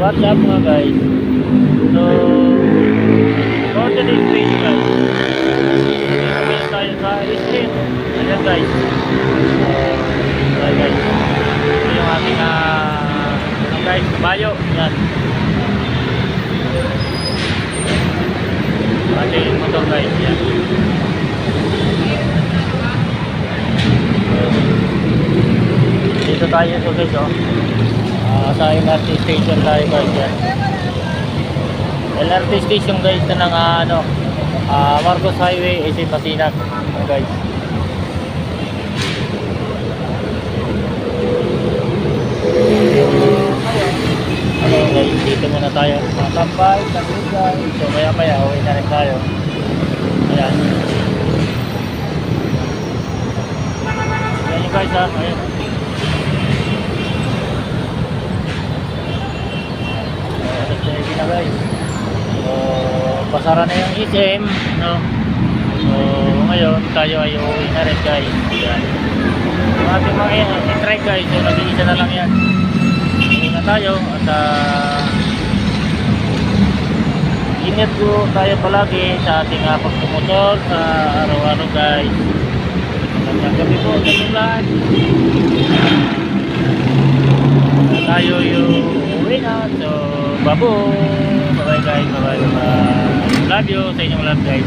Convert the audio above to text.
What's up mga guys? So, for today's video guys, Sabihin tayo sa street. Ayan guys. Ayan guys. Ito yung ating ah, ano guys, kabayo. Yan. Ating motor guys. Yan. Dito tayo so guys oh. Ah, sa LRT station tayo guys yan. LRT station guys na ng ah, ano ah, Marcos Highway SM Masinak Ayan, guys. Ano guys, dito muna tayo. Matambay, tagugay. So maya maya uwi na rin tayo. Ayan. Ayan guys ha. Ayan. Ayan, heavy na guys. So, pasara na yung SM, no? So, ngayon, tayo ay uuwi na rin guys. Ayan. Yung ating mga i-try guys, so nag-iisa na lang yan. Uuwi na tayo at ah, ingat po tayo palagi sa ating uh, pagpumotor sa araw-araw guys. Magandang gabi po sa inyong tayo yung uwi na. So, babo. Bye-bye guys. Bye-bye. Bye-bye. Love you sa inyong lahat guys.